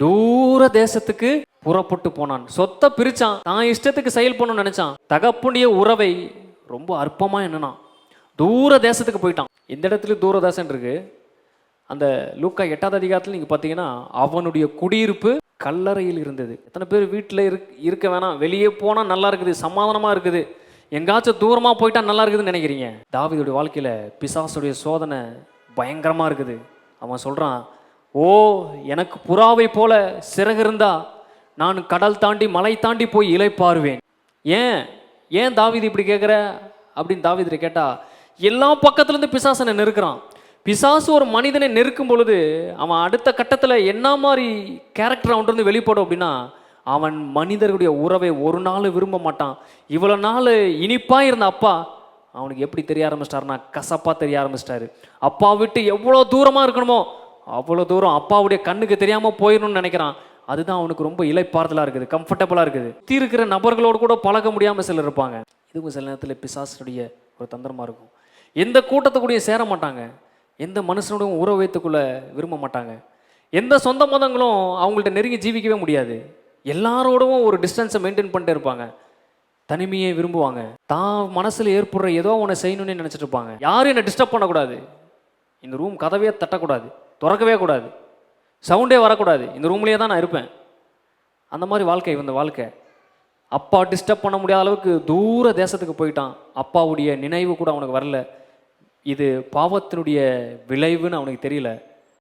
தூர தேசத்துக்கு புறப்பட்டு போனான். சொத்தை பிரிச்சான். தான் இஷ்டத்துக்கு செயல் பண்ணணும்னு நினைச்சான். தகப்புடைய உறவை ரொம்ப அற்பமா என்னன்னா தூர தேசத்துக்கு போயிட்டான். இந்த இடத்துல தூர தேசம் இருக்கு. அந்த லூக்கா எட்டாவது அதிகாரத்தில் நீங்கள் பார்த்தீங்கன்னா அவனுடைய குடியிருப்பு கல்லறையில் இருந்தது. எத்தனை பேர் வீட்டில் இருக் இருக்க வேணாம். வெளியே போனால் நல்லா இருக்குது சமாதானமாக இருக்குது. எங்காச்சும் தூரமாக போயிட்டா நல்லா இருக்குதுன்னு நினைக்கிறீங்க. தாவிதோடைய வாழ்க்கையில் பிசாசுடைய சோதனை பயங்கரமாக இருக்குது. அவன் சொல்கிறான் ஓ எனக்கு புறாவை போல சிறகு இருந்தா நான் கடல் தாண்டி மலை தாண்டி போய் இலைப்பாருவேன் ஏன்? ஏன் தாவீது இப்படி கேட்குற அப்படின்னு தாவீதுரை கேட்டால் எல்லா பக்கத்துலேருந்து பிசாசனை நெருக்கிறான். பிசாசு ஒரு மனிதனை நெருக்கும் பொழுது அவன் அடுத்த கட்டத்தில் என்ன மாதிரி கேரக்டர் அவன்கிட்ட வெளிப்படும் அப்படின்னா அவன் மனிதர்களுடைய உறவை ஒரு நாள் விரும்ப மாட்டான். இவ்வளோ நாள் இனிப்பாக இருந்த அப்பா அவனுக்கு எப்படி தெரிய ஆரம்பிச்சிட்டாருன்னா கசப்பாக தெரிய ஆரம்பிச்சிட்டாரு. அப்பா விட்டு எவ்வளோ தூரமாக இருக்கணுமோ அவ்வளோ தூரம் அப்பாவுடைய கண்ணுக்கு தெரியாமல் போயிடணும்னு நினைக்கிறான். அதுதான் அவனுக்கு ரொம்ப இலைப்பாறுதலாக இருக்குது கம்ஃபர்டபுளாக இருக்குது. சுற்றி இருக்கிற நபர்களோடு கூட பழக முடியாமல் சிலர் இருப்பாங்க. இதுவும் சில நேரத்தில் பிசாசனுடைய ஒரு தந்திரமாக இருக்கும். எந்த கூட்டத்துக்கூடயும் சேர மாட்டாங்க. எந்த மனுஷனோடையும் உறவு வைத்துக்குள்ள விரும்ப மாட்டாங்க. எந்த சொந்த மதங்களும் அவங்கள்ட்ட நெருங்கி ஜீவிக்கவே முடியாது. எல்லாரோடவும் ஒரு டிஸ்டன்ஸை மெயின்டைன் பண்ணிட்டே இருப்பாங்க. தனிமையை விரும்புவாங்க. தான் மனசில் ஏற்படுற ஏதோ ஒன்று செய்யணும்னு நினச்சிட்டு இருப்பாங்க. யாரும் என்னை டிஸ்டர்ப் பண்ணக்கூடாது. இந்த ரூம் கதவையே தட்டக்கூடாது. திறக்கவே கூடாது. சவுண்டே வரக்கூடாது. இந்த ரூம்லேயே தான் நான் இருப்பேன். அந்த மாதிரி வாழ்க்கை இந்த வாழ்க்கை. அப்பா டிஸ்டர்ப் பண்ண முடியாத அளவுக்கு தூர தேசத்துக்கு போயிட்டான். அப்பாவுடைய நினைவு கூட அவனுக்கு வரல. இது பாவத்தினுடைய விளைவுன்னு அவனுக்கு தெரியல.